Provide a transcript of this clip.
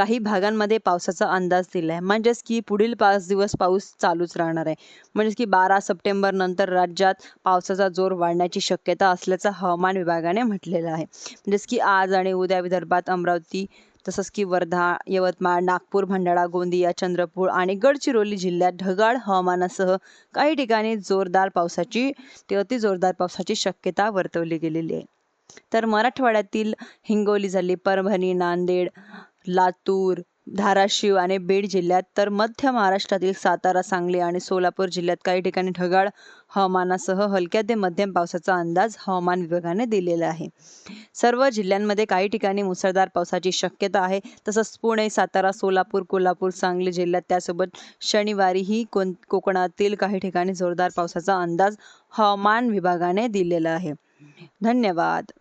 काही भागांमध्ये पावसाचा अंदाज दिला आहे म्हणजेच की पुढील पाच दिवस पाऊस चालूच राहणार आहे. म्हणजेच की बारा सप्टेंबर नंतर राज्यात पावसाचा जोर वाढण्याची शक्यता असल्याचं हवामान विभागाने म्हटलेलं आहे. म्हणजेच की आज आणि उद्या विदर्भात अमरावती तसंच की वर्धा यवतमाळ नागपूर भंडारा गोंदिया चंद्रपूर आणि गडचिरोली जिल्ह्यात ढगाळ हवामानासह काही ठिकाणी जोरदार पावसाची ते अति जोरदार पावसाची शक्यता वर्तवली गेलेली आहे. तर मराठवाड्यातील हिंगोली झाली परभणी नांदेड लातूर धाराशिव आणि बीड जिल्ह्यात तर मध्य महाराष्ट्रातील सातारा सांगली आणि सोलापूर जिल्ह्यात काही ठिकाणी ढगाळ हवामानासह हलक्या ते मध्यम पावसाचा अंदाज हवामान विभागाने दिलेला आहे. सर्व जिल्ह्यांमध्ये काही ठिकाणी मुसळधार पावसाची शक्यता आहे. तसंच पुणे सातारा सोलापूर कोल्हापूर सांगली जिल्ह्यात त्यासोबत शनिवारीही कोण कोकणातील काही ठिकाणी जोरदार पावसाचा अंदाज हवामान विभागाने दिलेला आहे. धन्यवाद.